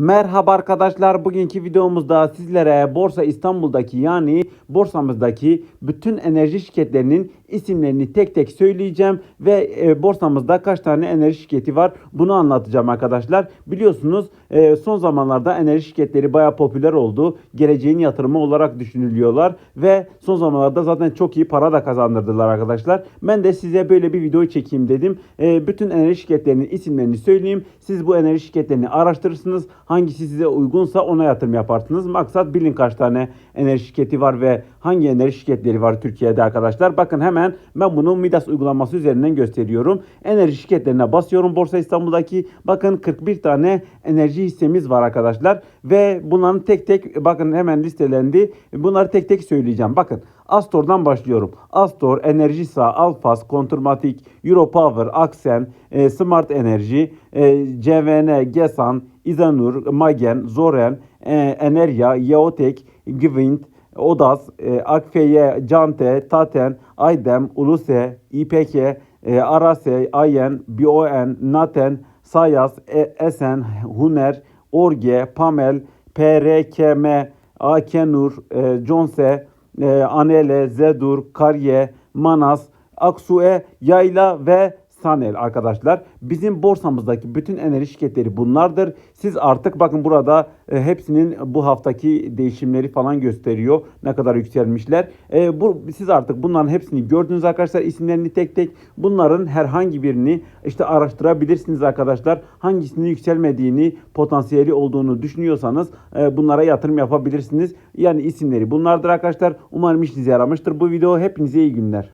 Merhaba arkadaşlar. Bugünkü videomuzda sizlere Borsa İstanbul'daki yani borsamızdaki bütün enerji şirketlerinin isimlerini tek tek söyleyeceğim ve e, borsamızda kaç tane enerji şirketi var bunu anlatacağım arkadaşlar. Biliyorsunuz e, son zamanlarda enerji şirketleri bayağı popüler oldu. Geleceğin yatırımı olarak düşünülüyorlar ve son zamanlarda zaten çok iyi para da kazandırdılar arkadaşlar. Ben de size böyle bir video çekeyim dedim. E, bütün enerji şirketlerinin isimlerini söyleyeyim. Siz bu enerji şirketlerini araştırırsınız. Hangisi size uygunsa ona yatırım yaparsınız. Maksat bilin kaç tane enerji şirketi var ve hangi enerji şirketleri var Türkiye'de arkadaşlar. Bakın hemen ben bunu Midas uygulaması üzerinden gösteriyorum. Enerji şirketlerine basıyorum Borsa İstanbul'daki. Bakın 41 tane enerji hissemiz var arkadaşlar. Ve bunların tek tek bakın hemen listelendi. Bunları tek tek söyleyeceğim. Bakın Astor'dan başlıyorum. Astor, Enerjisa, Alfas, Konturmatik, Europower, Aksen, e, Smart Enerji, e, CVN, Gesan, İzanur, Magen, Zoren, e, Enerya, Yeotek, Gvint, Odas, e, Akfeye, Cante, Taten, Aydem, Uluse, İPK, e, Arase, Ayen, BON, Naten, Sayas, e, Esen, Huner, Orge, Pamel, PRKM, Akenur, e, Jonse, e, Anele, Zedur, Karye, Manas, Aksue, Yayla ve Sanel arkadaşlar. Bizim borsamızdaki bütün enerji şirketleri bunlardır. Siz artık bakın burada e, hepsinin bu haftaki değişimleri falan gösteriyor. Ne kadar yükselmişler. E, bu siz artık bunların hepsini gördünüz arkadaşlar. İsimlerini tek tek bunların herhangi birini işte araştırabilirsiniz arkadaşlar. Hangisinin yükselmediğini, potansiyeli olduğunu düşünüyorsanız e, bunlara yatırım yapabilirsiniz. Yani isimleri bunlardır arkadaşlar. Umarım işinize yaramıştır bu video. Hepinize iyi günler.